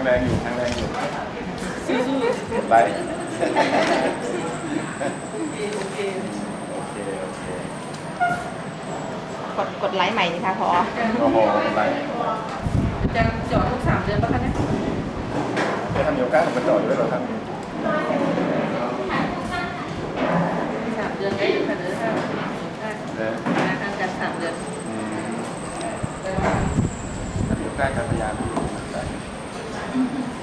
งแรงอยู่แข็งแรงอยู่สู้ไลค์ๆโอเคโอเคโอเคโอเคกดกดไลค์ใหม่สิคะพอโอ้โหไลค์จะจอดทุกสามเดือนป่ะคะเนี่ยจะทำโยคะกับกระจกด้วยเหรอครับสามเดือนได้อยู่ค่ะเดือนห้าใช่เออมาทางการสามเดือนอืมทำโยคะกับพยายาม Mm-hmm.